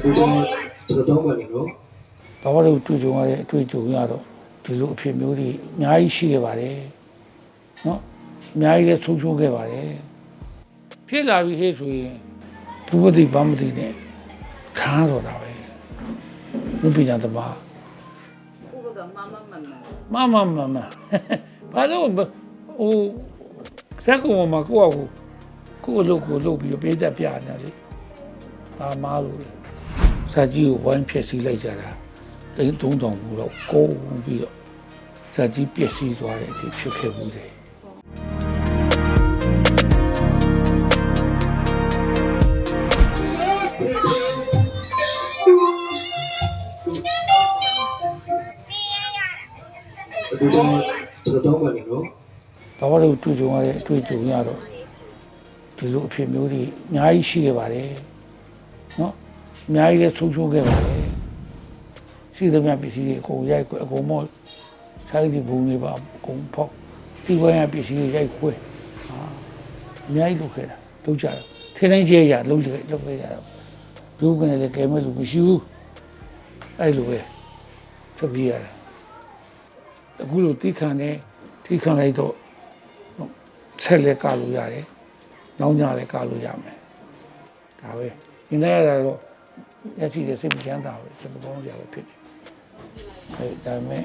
အခုကျွန်တော်ကျွန်တော်တောင်းပါလေနော်ဘာမှလို့တွေ့ကြုံရတဲ့အတွေ့အကြုံရတော့ဒီလိုအဖြစ်မျိုးတွေအများကြီးရှိခဲ့ပါတယ်နော်အများကြီးလည်းဆုံးရှုံးခဲ့ပါတယ်ဖြစ်လာပြီဟဲ့ဆိုရင်ဘုပတိဗမတိနဲ့ခါတော့တာပဲလူပိညာသမားဥပကမမမမမမမမဘာလို့ဟိုစက်ကောင်မှာကိုယ့်အကူကိုယ့်အလုပ်ကိုလုပ်ပြီးတော့ပြေးသက်ပြနေလေဘာမားလို့လဲ စာကြီးကိုဝိုင်းဖြက်စီးလိုက်ကြတာတိန်း3000ဘူးတော့ကိုးပြီးတော့စာကြီးပြက်စီးသွားတဲ့အထိဖြစ်ခဲ့ဘူးလေအခုကျွန်တော်ကျွန်တော်တောင်းပါလေနော်ဘာမှလို့တွေ့ကြုံရတဲ့အတွေ့အကြုံရတော့ဒီလိုအဖြစ်မျိုးတွေအများကြီးရှိခဲ့ပါတယ်နော် အများကြီးလည်းဆုံးရှုံးခဲ့ပါတယ်ရှိသမျှပစ္စည်းတွေအကုန်ရိုက်ခွဲအကုန်မောဆိုင်ဒီဘုံတွေပါအကုန်ဖောက်ဒီဝိုင်းရပစ္စည်းတွေရိုက်ခွဲဟာအများကြီးလုပ်ခဲ့တာလုပ်ကြတယ်ထင်းတိုင်းကျဲရလုပ်ကြလုပ်ခဲ့ကြတာလူကနေလည်းကဲမဲ့လူမရှိဘူးအဲ့လိုပဲချက်ပြရတယ်အခုလိုတိခံနေတိခံလိုက်တော့ဆက်လက်ကလို့ရတယ်။နောက်ညလည်းကလို့ရမယ်။ဒါပဲ။ဒီနေ့ရတော့ ရရှိတဲ့စိတ်မချမ်းသာပဲကျွန်တော်ကောင်းကြပဲဖြစ်တယ်။အဲဒါပေမဲ့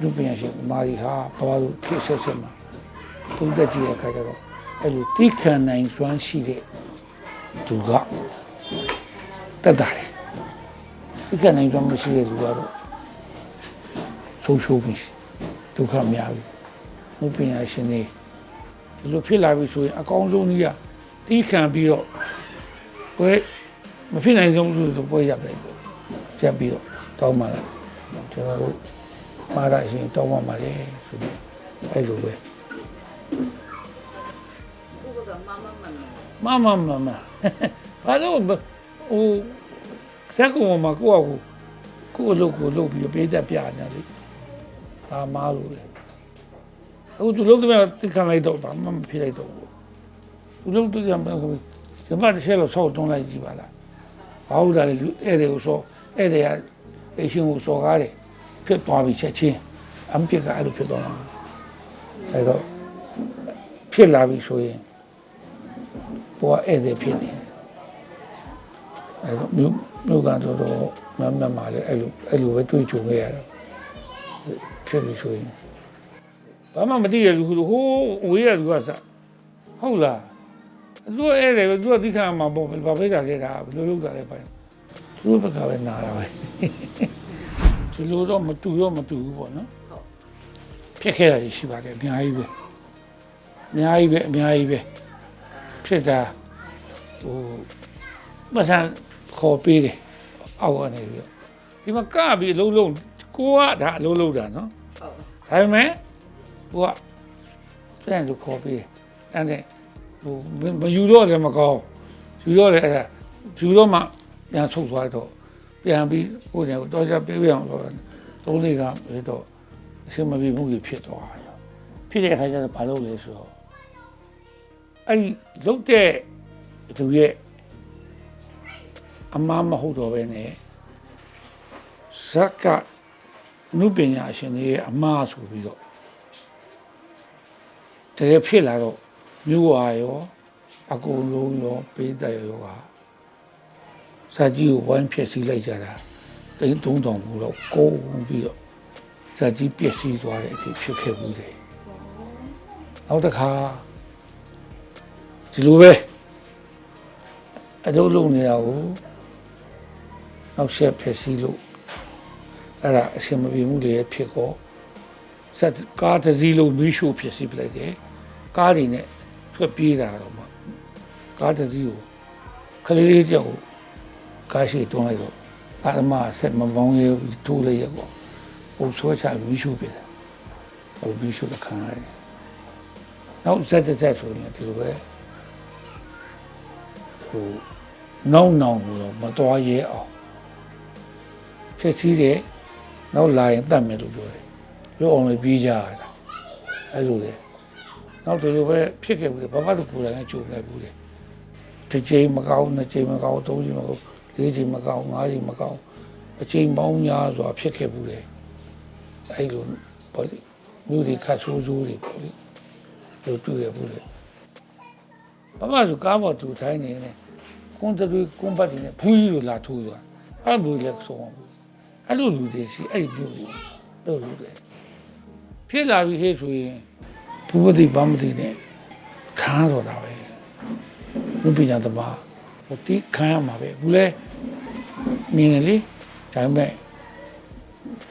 လူပညာရှင်မာရီဟာဘာလို့ဖြစ်ဆက်ဆက်မှာတုံးသက်ကြည့်တဲ့အခါကျတော့အဲ့လိုတိခံနိုင်စွမ်းရှိတဲ့သူကတက်တာတယ်။တိခံနိုင်စွမ်းမရှိတဲ့လူကတော့ဆုံးရှုံးပြီဒုက္ခများပြီ။ဘုပညာရှင်တွေဒီလိုဖြစ်လာပြီဆိုရင်အကောင်းဆုံးကြီးကတီးခံပြီးတော့ဘယ် မဖြစ်နိုင်ဆုံးဆိုတော့ပွဲရပ်လိုက်ပေါ့ရပ်ပြီးတော့တောင်းမှလာကျွန်တော်တို့မှားတာရှင်တောင်းမှမှာလေဆိုပြီးအဲ့လိုပဲဥပကမမမမမမမမဘာလို့ဘဟိုစက်ကောင်မှာကိုယ့်အကူကိုယ့်အလုပ်ကိုလုပ်ပြီးတော့ပြေးသက်ပြနေတယ်လေဒါမားလို့လေအခုသူလုပ်တဲ့တိခံလိုက်တော့ဘာမှမဖြစ်လိုက်တော့ဘူးသူလုပ်တဲ့ကမှကိုဒီမှာတစ်ချက်တော့ဆောက်တွန်းလိုက်ကြည့်ပါလား ဘာလို့လဲလူအဲ့ဒီကိုဆောအဲ့ဒီကအရှင်ကိုဆောကားတယ်ဖြစ်သွားပြီချက်ချင်းအမ်ပြကအဲ့လိုဖြစ်သွားတာအဲ့တော့ဖြစ်လာပြီဆိုရင်ပေါ်အဲ့ဒီဖြစ်နေတယ်အဲ့တော့မြို့မြို့ကတော့တော့မမမှာလေအဲ့လိုအဲ့လိုပဲတွေးကြုံခဲ့ရတယ်ဖြစ်ပြီဆိုရင်ဘာမှမသိရဘူးဟိုဝေးရလူကစားဟုတ်လား သူကအဲ့ဒါသူကသိခါမှာပေါ့ဘာပဲတာလဲတာဘယ်လိုလုပ်တာလဲပိုင်သူဘက်ကပဲနာတာပဲဒီလိုတော့မတူတော့မတူဘူးပေါ့နော်ဖြစ်ခဲ့တာရှိပါတယ်အများကြီးပဲအများကြီးပဲအများကြီးပဲဖြစ်တာဟိုမဆန်ခေါ်ပေးတယ်အောက်ကနေပြီးတော့ဒီမှာကပြီးအလုံးလုံးကိုကဒါအလုံးလုံးတာနော်ဟုတ်ဒါပေမဲ့ဟိုကပြန်လို့ခေါ်ပြီးအဲ့ဒါ ဟိုမယူတော့လည်းမကောင်းယူတော့လည်းအဲ့ဒါယူတော့မှပြန်ဆုတ်သွားတော့ပြန်ပြီးကိုယ်နဲ့တော့ကြပေးပြအောင်ဆိုတော့သုံးလေးကပြီးတော့အရှင်မပြေမှုကြီးဖြစ်သွားတယ်ဖြစ်တဲ့အခါကျတော့ဘာလုပ်လဲဆိုတော့အဲ့ဒီလုတ်တဲ့သူရဲ့အမမဟုတ်တော့ပဲနဲ့ဇက်ကနုပညာရှင်တွေရဲ့အမှားဆိုပြီးတော့တကယ်ဖြစ်လာတော့ မြို့ဝါရောအကုန်လုံးရောပေးတဲ့ရောကစာကြီးကိုဝိုင်းဖြက်စီးလိုက်ကြတာတိန်း3000ဘူးတော့ကိုးပြီးတော့စာကြီးပြက်စီးသွားတဲ့အထိဖြစ်ခဲ့ဘူးလေနောက်တစ်ခါဒီလိုပဲအလုပ်လုပ်နေတာကိုနောက်ဆက်ဖြက်စီးလို့အဲ့ဒါအရှင်မပြေမှုတွေဖြစ်ကောစက်ကားတစ်စီးလုံးမီးရှို့ဖြစ်စီပလိုက်တယ်ကားတွေနဲ့ ထွက်ပြေးတာတော့မှကားတစ်စီးကိုခလေးလေးတယောက်ကိုကားရှိတွန်းလိုက်တော့အာမဆက်မပေါင်းရဘူးထိုးလိုက်ရပေါ့ပုံဆွဲချမီးရှို့ပြတယ်ဟိုမီးရှို့တဲ့ခံရတယ်နောက်ဆက်တစ်ဆက်ဆိုရင်ဒီလိုပဲဟိုနောင်နောင်ကိုတော့မတော်ရဲအောင်ဖြစ်စည်းတယ်နောက်လာရင်တတ်မယ်လို့ပြောတယ်။ပြောအောင်လည်းပြီးကြရတာ။အဲလိုလေ။ နောက်ဒီလိုပဲဖြစ်ခဲ့ဘူးလေ။ဘာမှတော့ကိုယ်တိုင်ကကြုံခဲ့ဘူးလေ။တစ်ချိန်မကောင်းနှစ်ချိန်မကောင်းသုံးချိန်မကောင်းလေးချိန်မကောင်းငါးချိန်မကောင်းအချိန်ပေါင်းများစွာဖြစ်ခဲ့ဘူးလေအဲ့လိုပေါ့လေမြို့တွေခတ်ဆိုးဆိုးတွေပေါ့လေတို့တွေ့ရဘူးလေဘာမှဆိုကားပေါ်သူထိုင်းနေတယ်ကွန်တရီကွန်ပတ်တွေနဲ့ဖူးကြီးလိုလာထိုးသွားအဲ့လိုလည်းဆုံးအောင်အဲ့လိုလူတွေရှိအဲ့ဒီမျိုးတွေတို့လူတွေဖြစ်လာပြီဟဲ့ဆိုရင် ဘုဘတိဘာမတိနဲ့ခါတော့တာပဲလူပညာသမားဟိုတီးခံရမှာပဲဘူးလဲမြင်တယ်လေဒါပေမဲ့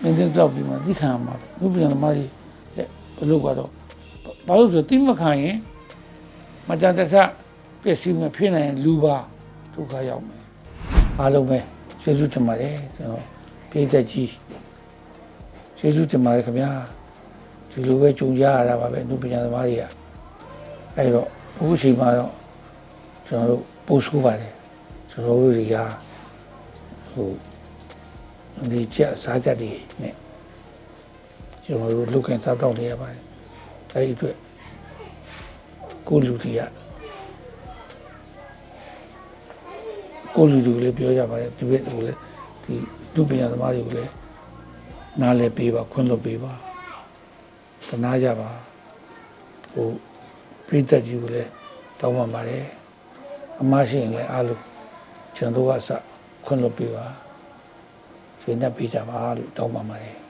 မင်းတို့တော့ပြီးမှတီးခံရမှာပဲလူပညာသမားကြီးရဲ့ဘလို့ကတော့ဘာလို့ဆိုတီးမခံရင်မတန်တဆပြည့်စည်မှဖြစ်နိုင်ရင်လူပါဒုက္ခရောက်မယ်အားလုံးပဲကျေးဇူးတင်ပါတယ်ကျွန်တော်ပြေးသက်ကြီးကျေးဇူးတင်ပါတယ်ခင်ဗျာ ဒီလိုပဲကြုံကြရတာပါပဲလူပညာသမားတွေကအဲ့တော့အခုချိန်မှာတော့ကျွန်တော်တို့ပို့ဆိုးပါတယ်ကျွန်တော်တို့တွေကဟိုဒီချက်စားချက်တွေနဲ့ကျွန်တော်တို့လုခင်စားတော့နေရပါတယ်အဲ့ဒီအတွက်ကိုလူတွေကကိုလူတွေကလည်းပြောကြပါတယ်ဒီဘက်ကလည်းဒီလူပညာသမားတွေကလည်းနားလည်ပေးပါခွင့်လွှတ်ပေးပါ တနာကြပါဟိုပြည်သက်ကြီးကိုလည်းတောင်းပန်ပါတယ်အမရှိရင်လည်းအားလုံးကျွန်တော်တို့ကအစခွင့်လွှတ်ပေးပါကျေနပ်ပေးကြပါလို့တောင်းပန်ပါတယ်